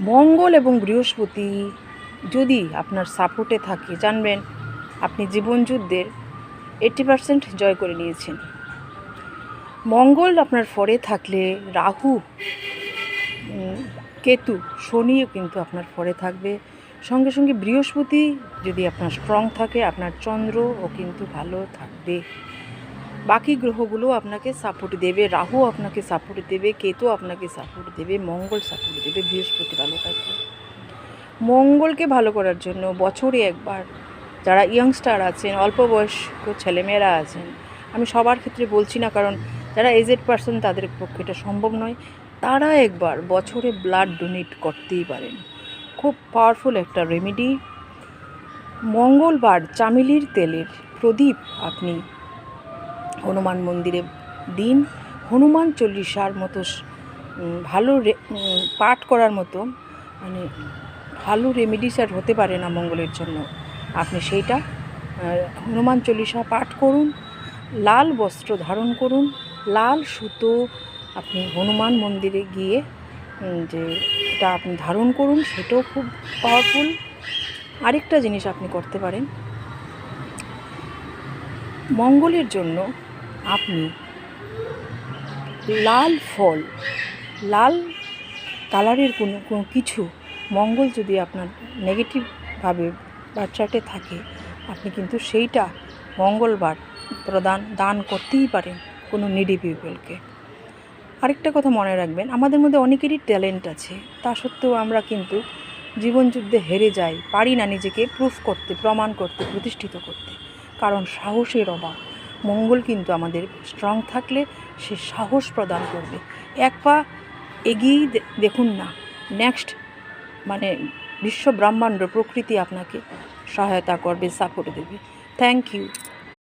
মঙ্গল এবং বৃহস্পতি যদি আপনার সাপোর্টে থাকে, জানবেন আপনি জীবনযুদ্ধের এইটি পার্সেন্ট জয় করে নিয়েছেন। মঙ্গল আপনার ফরে থাকলে, রাহু কেতু, শনিও কিন্তু আপনার ফরে থাকবে। সঙ্গে সঙ্গে বৃহস্পতি যদি আপনার স্ট্রং থাকে, আপনার চন্দ্রও কিন্তু ভালো থাকবে। বাকি গ্রহগুলো আপনাকে সাপোর্ট দেবে, রাহু আপনাকে সাপোর্ট দেবে, কেতু আপনাকে সাপোর্ট দেবে, মঙ্গল সাপোর্ট দেবে বৃহস্পতি ভালো থাকবে মঙ্গলকে ভালো করার জন্য বছরে একবার যারা ইয়াংস্টার আছেন, অল্প বয়স্ক ছেলেমেয়েরা আছেন, আমি সবার ক্ষেত্রে বলছি না কারণ যারা এজেড পার্সন তাদের পক্ষে এটা সম্ভব নয়, তারা একবার বছরে ব্লাড ডোনেট করতেই পারেন। খুব পাওয়ারফুল একটা রেমেডি মঙ্গলবার চামেলির তেলের প্রদীপ আপনি হনুমান মন্দিরে দিন, হনুমান চল্লিশার মতো ভালো পাঠ করার মতো মানে ভালো রেমেডিস আর হতে পারে না মঙ্গলের জন্য। আপনি সেইটা হনুমান চল্লিশা পাঠ করুন, লাল বস্ত্র ধারণ করুন, লাল সুতো আপনি হনুমান মন্দিরে গিয়ে যে এটা আপনি ধারণ করুন, সেটাও খুব পাওয়ারফুল আরেকটা জিনিস আপনি করতে পারেন, মঙ্গলের জন্য আপনি লাল ফল, লাল কালারের কোনো কোনো কিছু, মঙ্গল যদি আপনার নেগেটিভভাবে বাচ্চাটে থাকে, আপনি কিন্তু সেইটা মঙ্গলবার প্রদান, দান করতেই পারেন কোনো নিডি পিপলকে আরেকটা কথা মনে রাখবেন, আমাদের মধ্যে অনেকেরই ট্যালেন্ট আছে, তা সত্ত্বেও আমরা কিন্তু জীবনযুদ্ধে হেরে যাই, পারি না নিজেকে প্রুফ করতে, প্রমাণ করতে, প্রতিষ্ঠিত করতে, কারণ সাহসের অভাব। মঙ্গল কিন্তু আমাদের স্ট্রং থাকলে সে সাহস প্রদান করবে। এক পা এগিয়েই দেখুন না। নেক্সট মানে বিশ্ব ব্রহ্মাণ্ড প্রকৃতি আপনাকে সহায়তা করবে সাপোর্ট দেবে। Thank you